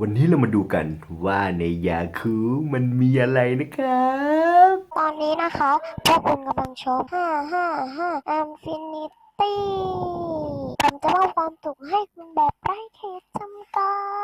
วันนี้เรามาดูกันว่าในยาคูมันมีอะไรนะครับ ตอนนี้นะคะพวกคุณกำลังชม555 Infinity ผมจะเล่าความถูกให้คุณแบบไร้ขีดจำกัด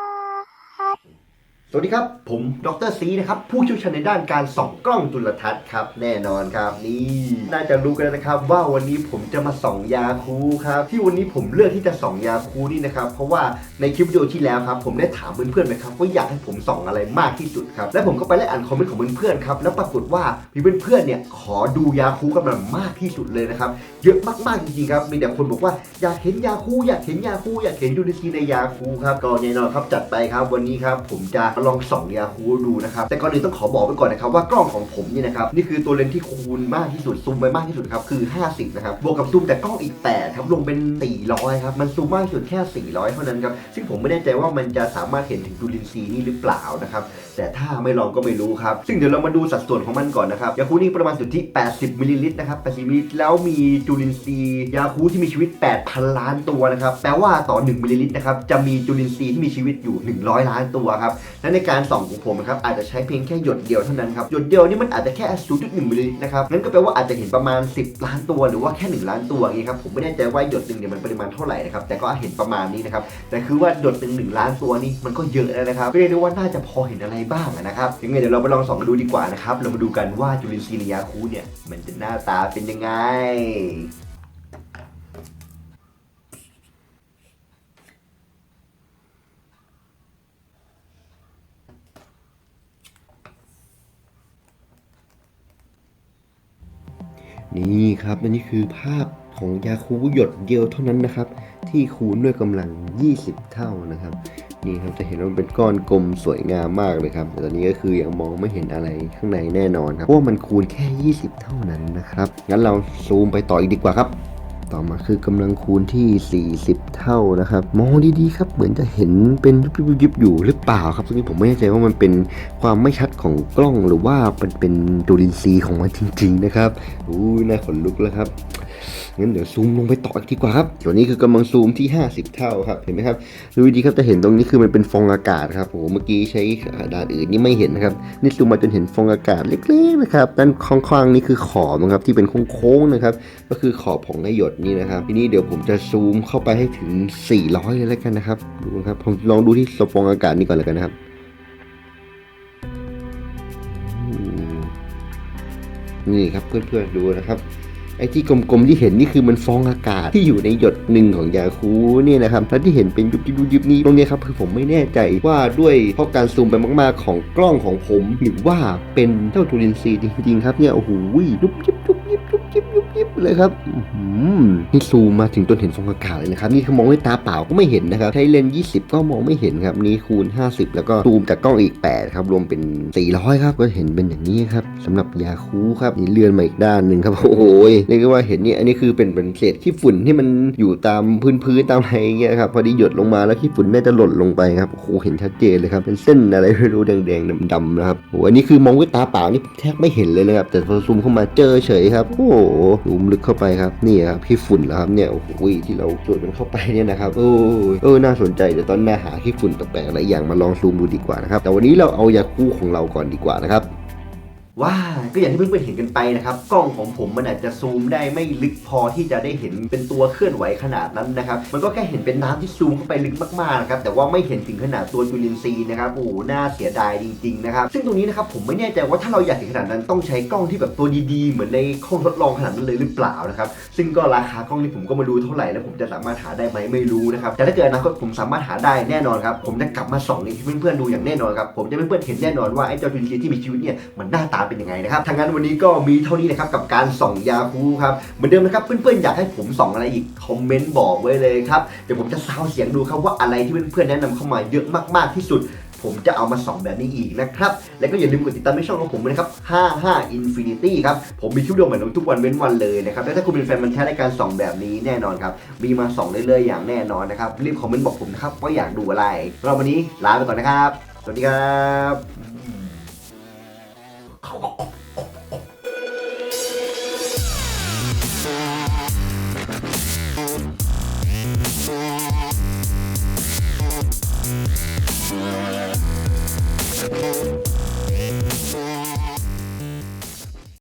สวัสดีครับ ผมดรซีนะครับ ผู้เชี่ยวชาญในด้านการส่องกล้องจุลทรรศน์ครับ แน่นอนครับนี่น่าจะรู้กันแล้วนะครับ ว่าวันนี้ผมจะมาส่องยาคูครับที่วันนี้ผมเลือกที่จะส่องยาคูนี่นะครับ เพราะว่าในคลิปวิดีโอที่แล้วครับ ผมได้ถามเพื่อนๆไปครับว่าอยากให้ผมส่องอะไรมากที่สุดครับและผมก็ไปไล่อ่านคอมเมนต์ของเพื่อนๆครับแล้วปรากฏว่ามีเพื่อนๆเนี่ยขอดูยาคูกันมามากที่สุดเลยนะครับเยอะมากๆจริงๆครับมีแต่คนบอกว่าอยากเห็นยาคูอยากเห็นยาคูอยากเห็นยูนิซีในยาคูครับก็แน่นอนครับจัดไปครับวันนี้ครับผมจะลองส่องยาคูดูนะครับ แต่ก่อนอื่นต้องขอบอกไว้ก่อนนะครับว่ากล้องของผมนี่นะครับ นี่คือตัวเลนส์ที่คูณมากที่สุด ซูมไปมากที่สุดครับ คือ 50 นะครับ บวกกับซูมแต่กล้องอีก8ครับ ลงเป็น 400 ครับ มันซูมมากที่สุดแค่ 400 เท่านั้นครับ ซึ่งผมไม่แน่ใจว่ามันจะสามารถเห็นถึงจุลินทรีย์นี่หรือเปล่านะครับ แต่ถ้าไม่ลองก็ไม่รู้ครับ ซึ่งเดี๋ยวเรามาดูสัดส่วนของมันก่อนนะครับยาคูนี่ประมาณสุทธิ80 มิลลิลิตรนะครับ 80 มิลลิลิตร แล้วมีจุลินทรีย์ยาคูที่มีชีวิต 8,000 ล้านตัวนะครับ แปลว่าต่อ 1 มิลลิลิตรนะครับ จะมีจุลินทรีย์ที่มีชีวิตอยู่ 100 ล้านตัวครับและในการส่องของผมนะครับอาจจะใช้เพียงแค่หยดเดียวเท่านั้นครับหยดเดียวนี่มันอาจจะแค่ 0.1มิลลิลิตรนะครับงั้นก็แปลว่าอาจจะเห็นประมาณ 10 ล้านตัวหรือว่าแค่ 1 ล้านตัวอย่างนี้ครับผมไม่แน่ใจว่าหยดหนึ่งเนี่ยมันปริมาณเท่าไหร่นะครับแต่ก็เห็นประมาณนี้นะครับแต่คือว่าหยดหนึ่งหนึ่งล้านตัวนี่มันก็เยอะแล้วนะครับก็เรียกได้ว่าน่าจะพอเห็นอะไรบ้างนะครับยังไงเดี๋ยวเราไปลองส่องกันดูดีกว่านะครับเรามาดูกันว่าจุลินทรีย์ในยาคูเนี่ยมันจะหน้าตาเป็นยังไง นี่ครับและนี่คือภาพของยาคูหยดเดียวเท่านั้นนะครับ ที่คูณด้วยกำลัง 20 เท่านะครับนี่ครับจะเห็นว่าเป็นก้อนกลมสวยงามมากเลยครับแต่ตอนนี้ก็คือยังมองไม่เห็นอะไรข้างในแน่นอนครับเพราะมันคูณแค่ 20 เท่านั้นนะครับงั้นเราซูมไปต่ออีกดีกว่าครับ ต่อมาคือกำลังคูณที่ 40 เท่านะครับมองดีๆครับเหมือนจะเห็นเป็นยุบๆๆอยู่หรือเปล่าครับซึ่งผมไม่แน่ใจว่ามันเป็นความไม่ชัดของกล้องหรือว่ามันเป็นจุลินทรีย์ของมันจริง ๆ นะครับอู้น่าขนลุกแล้วครับ งั้นเดี๋ยวซูมลงไปต่ออีกดีกว่าครับตัวนี้คือกำลังซูมที่ 50 เท่าครับ เห็นไหมครับ ดูดีครับจะเห็นตรงนี้คือมันเป็นฟองอากาศครับโอ้โหเมื่อกี้ใช้กระดาษอื่นนี่ไม่เห็นนะครับ นี่ซูมมาจนเห็นฟองอากาศเล็กๆนะครับ ด้านข้างๆนี่คือขอบนะครับที่เป็นโค้งๆนะครับ ก็คือขอบของไอหยดนี่นะครับ ทีนี้เดี๋ยวผมจะซูมเข้าไปให้ถึง 400 เลยแล้วกันนะครับ ดูนะครับ ผมลองดูที่ฟองอากาศนี่ก่อนเลยกันนะครับนี่ครับเพื่อนๆดูนะครับ ไอ้ที่กลมๆที่เห็นนี่คือมันฟองอากาศที่อยู่ในหยดหนึ่งของยาคูเนี่ยนะครับแล้วที่เห็นเป็นยุบยิบยุบนี้ตรงนี้ครับคือผมไม่แน่ใจว่าด้วยเพราะการซูมไปมากๆของกล้องของผมหรือว่าเป็นเจ้าทูลินซีจริงๆครับเนี่ยโอ้โหยุบยุบยุบยุบยุบยุบยุบเลยครับ นี่ซูมมาถึงจนเห็นฟองอากาศเลยนะครับนี่คือมองด้วยตาเปล่าก็ไม่เห็นนะครับใช้เลนส์20 ก็มองไม่เห็นครับนี่คูณ 50 แล้วก็ซูมจากกล้องอีก 8 ครับ รวมเป็น 400 ครับก็เห็นเป็นอย่างนี้ครับสำหรับยาคูครับนี่เลื่อนมาอีกด้านหนึ่งครับโอ้โหเรียกว่าเห็นนี่อันนี้คือเป็นเป็นเศษขี้ฝุ่นที่มันอยู่ตามพื้นพื้นตามอะไรเงี้ยครับพอดีหยดลงมาแล้วขี้ฝุ่นน่าจะหล่นลงไปครับโอ้โหเห็นชัดเจนเลยครับเป็นเส้นอะไรไม่รู้แดงๆดำๆนะครับโอ้อันนี้คือมองด้วยตาเปล่านี่แทบไม่เห็นเลยนะครับแต่พอซูมเข้ามาเจอเฉยครับ โอ้โหซูมลึกเข้าไปครับนี่ครับขี้ฝุ่นแล้วครับเนี่ยโอ้โหที่เราสูดมันเข้าไปเนี่ยนะครับโอ้เออน่าสนใจเดี๋ยวตอนหน้าหาขี้ฝุ่นแปลกๆอะไรอย่างมาลองซูมดูดีกว่านะครับแต่วันนี้เราเอายาคู่ของเราก่อนดีกว่านะครับ ว่าก็อย่างที่เพื่อนๆเห็นกันไปนะครับ กล้องของผมมันอาจจะซูมได้ไม่ลึกพอที่จะได้เห็นเป็นตัวเคลื่อนไหวขนาดนั้นนะครับ มันก็แค่เห็นเป็นน้ำที่ซูมเข้าไปลึกมากๆนะครับ แต่ว่าไม่เห็นถึงขนาดตัวจุลินทรีย์นะครับ โอ้โหน่าเสียดายจริงๆนะครับ ซึ่งตรงนี้นะครับผมไม่แน่ใจว่าถ้าเราอยากเห็นขนาดนั้นต้องใช้กล้องที่แบบตัวดีๆ เหมือนในห้องทดลองขนาดนั้นเลยหรือเปล่านะครับ ซึ่งก็ราคากล้องนี่ผมก็มาดูเท่าไหร่แล้วผมจะสามารถหาได้ไหมไม่รู้นะครับ แต่ถ้าเกิดอนาคตผมสามารถหาได้แน่นอนครับ ผมจะกลับมาส่องให้เพื่อนๆดูอย่างแน่นอนครับ ผมจะให้เพื่อนๆเห็นแน่นอนว่าไอ้เจ้าจุลินทรีย์ที่มีชีวิตเนี่ยมันหน้าตาเป็นยังไงนะครับทางนั้นวันนี้ก็มีเท่านี้นะครับกับการส่องยาคูครับเหมือนเดิมนะครับเพื่อนๆอยากให้ผมส่องอะไรอีกคอมเมนต์บอกไว้เลยครับเดี๋ยวผมจะซาวเสียงดูครับว่าอะไรที่เพื่อนๆแนะนำเข้ามาเยอะมากๆที่สุดผมจะเอามาส่องแบบนี้อีกนะครับ แล้วก็อย่าลืมกดติดตามในช่องของผมนะครับ 55 Infinity ครับ ผมมีคลิปวิดีโอใหม่ลงทุกวันเว้นวันเลยนะครับ และถ้าคุณเป็นแฟนมันแท้ในการส่องแบบนี้แน่นอนครับ มีมาส่องเรื่อยๆ อย่างแน่นอนนะครับ รีบคอมเมนต์บอกผมนะครับว่าอยากดูอะไร เราวันนี้ลาไปก่อนนะครับ สวัสดีครับ 막